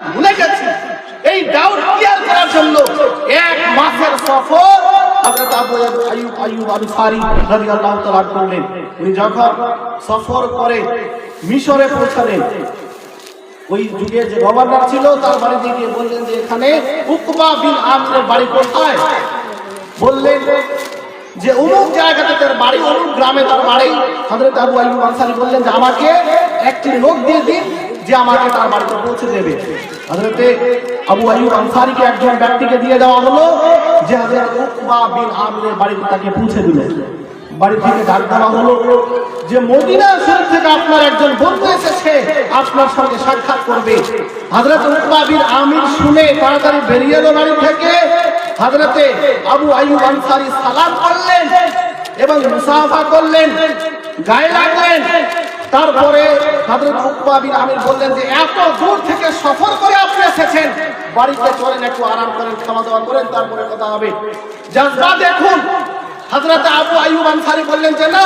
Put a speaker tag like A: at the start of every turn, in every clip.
A: ভুলে গেছি। এই ডাউট ক্লিয়ার করার জন্য এক মাসের সফর যে ছিল তার বললেন যে, এখানে বাড়ি বললেন যে, অমুক জায়গাতে তার বাড়ি, অমুক গ্রামে তার বাড়ি। হযরত আবু আইয়ুব আনসারী বললেন যে, আমাকে একটি লোক দিয়ে দিন যে আমাকে তার বাড়িতে পৌঁছে দেবে। হযরতে আবু আইয়ুব আনসারীকে একজন ব্যক্তিকে দিয়ে দেওয়া হলো, যে হযরত উকবা বিন আমিরের বাড়িতে তাকে পৌঁছে দিল। বাড়ি থেকে ডাক দেওয়া হলো যে, মদিনা শরীফ থেকে আপনার একজন বন্ধু এসেছে, আপনার সঙ্গে সাক্ষাৎ করবে। হযরত উকবা বিন আমির শুনে তাড়াতাড়ি বেরিয়ে এলো বাড়ি থেকে। হযরতে আবু আইয়ুব আনসারী সালাম করলেন এবং মুসাফা করলেন, গায়ে লাগলেন। তারপরে হযরত উকবা বিন আমির বললেন যে, এত দূর থেকে সফর করে আপনি এসেছেন। বাড়িতে চলেন, একটু আরাম করেন খাওয়া দাওয়া করেন, তারপরে কথা হবে। যা দেখুন। হযরত আবু আইয়ুব আনসারি বললেন যে, না,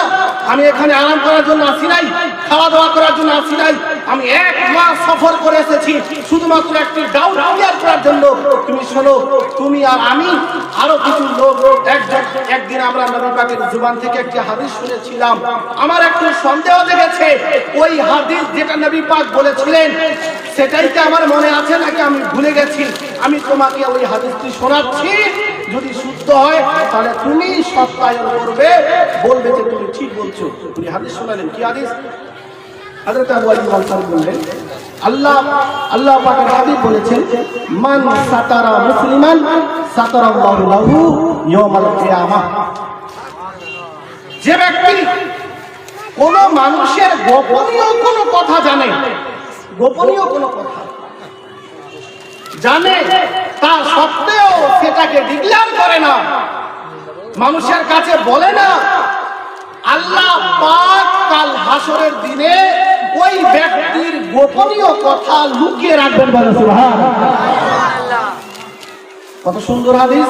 A: আমি এখানে আরাম করার জন্য আসি নাই খাওয়া দাওয়া করার জন্য আসি নাই। আমি এক মাস সফর করে এসেছি। শুধুমাত্র একটি ডাউট ক্লিয়ার করার জন্য। তুমি শোনো, তুমি আর আমি আরও কিছু লোক একজন একদিন আমরা নবী পাকের জুবান থেকে একটি হাদিস শুনেছিলাম। আমার একটু সন্দেহ লেগেছে। ওই হাদিস যেটা নবী পাক বলেছিলেন, সেটাই কি আমার মনে আছে নাকি আমি ভুলে গেছি? আমি তোমাকে ওই হাদিসটি শোনাচ্ছি। যদি শুদ্ধ হয়, তাহলে তুমি সত্যায়ন করবে। বলবে যে তুমি ঠিক বলছো। তুমি হাদিস শোনালেন। কি হাদিস? যে ব্যক্তি কোন মানুষের গোপনীয় কোনো কথা জানে, গোপনীয় কোনো কথা জানে, তা সত্ত্বেও সেটাকে ডিক্লেয়ার করে না। মানুষের কাছে বলে না, আল্লাহ পাক কাল হাসরের দিনে গোপনীয় কথা লুকিয়ে রাখবেন বলে কত সুন্দর হাদিস।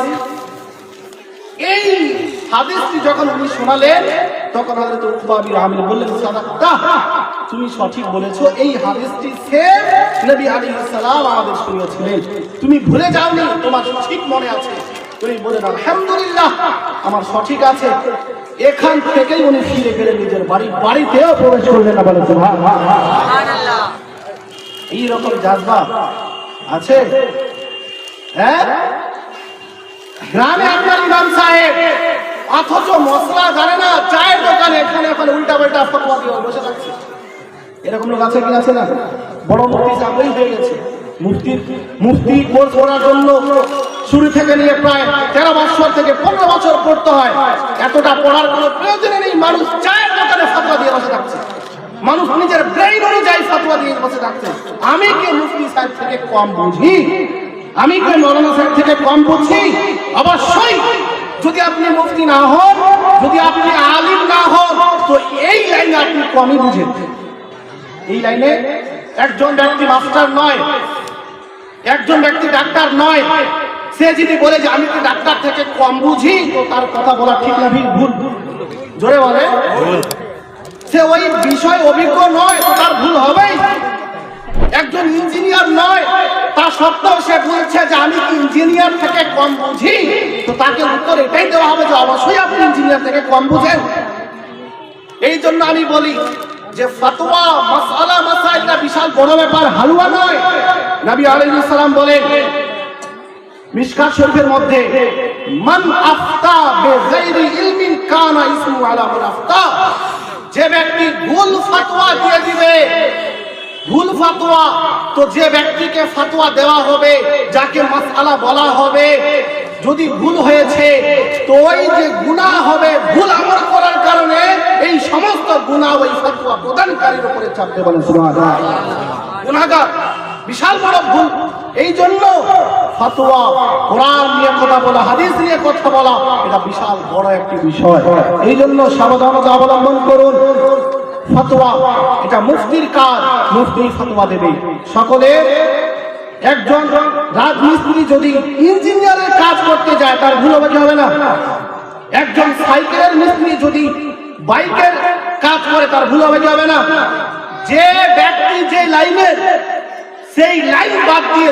A: এই হাদিসটি যখন উনি শোনালেন তখন হযরত উকবা বিন আমির বললেন সাদাক্তা তুমি সঠিক বলেছ এই হাদিসটি সেম নবী আলাইহিস সালাম আমাদের শুনিয়েছিলেন। তুমি ভুলে যাওনি তোমার ঠিক মনে আছে। তুমি বলেন আলহামদুলিল্লাহ আমার সঠিক আছে। এখান থেকেই উনি ফিরে গেলেন নিজের বাড়ি বাড়িতেও প্রবেশ করলেন না বলে সুবহানাল্লাহ। এই রকম জাজবা আছে? হ্যাঁ? গ্রামে আপনার ইমাম সাহেব, অথচ মশলা জানে না, চায়ের দোকানে এখানে এখন উল্টা পাল্টা ফতোয়া দিয়ে বসে থাকছে। এরকম লোক আছে কি আছে না? বড় মুফতি সাহেবই হয়ে গেছে। মুফতি মুফতি কোর্স করার জন্য শুরু থেকে নিয়ে প্রায় তেরো বছর থেকে পনেরো বছর পড়তে হয়। এতটা পড়ার কোনো প্রয়োজনে নেই, মানুষ চায়ের দোকানে ফতোয়া দিয়ে বসে থাকছে। মানুষ নিজের ব্রেইন অনুযায়ী ফতোয়া দিয়ে বসে থাকছে। আমি কি মুফতি সাহেব থেকে কম বুঝি? আমি কি মৌলানা সাহেব থেকে কম বুঝি? অবশ্যই। যদি আপনি মুফতি না হন যদি আপনি আলিম না হন তো এই লাইনে আপনি কমই বুঝেন। এই লাইনে একজন ব্যক্তি মাস্টার নয় একজন ব্যক্তি ডাক্তার নয়। সে যদি বলে যে আমি কি ডাক্তার থেকে কম বুঝি তো তার কথা বলা ঠিক না ভুল ভুল। জোরে বলে। সে ওই বিষয় অভিজ্ঞ নয় তো তার ভুল হবেই। একজন ইঞ্জিনিয়ার নয়। তা সত্ত্বেও সে বলছে যে, আমি কি ইঞ্জিনিয়ার থেকে কম বুঝি? তো তাকে উত্তর এটাই দেওয়া হবে যে, অবশ্যই আপনি ইঞ্জিনিয়ার থেকে কম বুঝেন। এই জন্য আমি বলি যে, ফতোয়া মাসালা মাসাইলটা বিশাল বড় ব্যাপার, হালুয়া নয়। নবী আলাইহিস সালাম বলেন, মিশকাত শরীফের মধ্যে, মান আফতা বিগাইরি ইলমিন কানা ইসমু আলা মান আফতা। যে ব্যক্তি ভুল ফতোয়া দিয়ে দিবে ভুল ফতোয়া, তো যে ব্যক্তিকে ফতোয়া দেওয়া হবে, যাকে মাসআলা বলা হবে, যদি ভুল হয়েছে, তো ওই যে গুনাহ হবে, ভুল আমল করার কারণে এই সমস্ত গুনাহ ওই ফতোয়া প্রদানকারীর উপরে চাপতে সুবহানাল্লাহ। গুনাহগার, বিশাল বড় ভুল। এই জন্য ফতোয়া, কোরআন নিয়ে কথা বলা, হাদিস নিয়ে কথা বলা, এটা বিশাল বড় একটি বিষয়। এই জন্য সাবধানতা অবলম্বন করুন। ফতোয়া। এটা মুফতির কাজ, মুফতি ফতোয়া দেবে। সকলে একজন রাজমিস্ত্রি যদি ইঞ্জিনিয়ারের কাজ করতে যায়, তার ভুল হবে হবে না। একজন সাইকেলের মিস্ত্রি যদি বাইকের কাজ করে, তার ভুল হবে হবে না। যে ব্যক্তি যে লাইনের সেই লাইন বাদ দিয়ে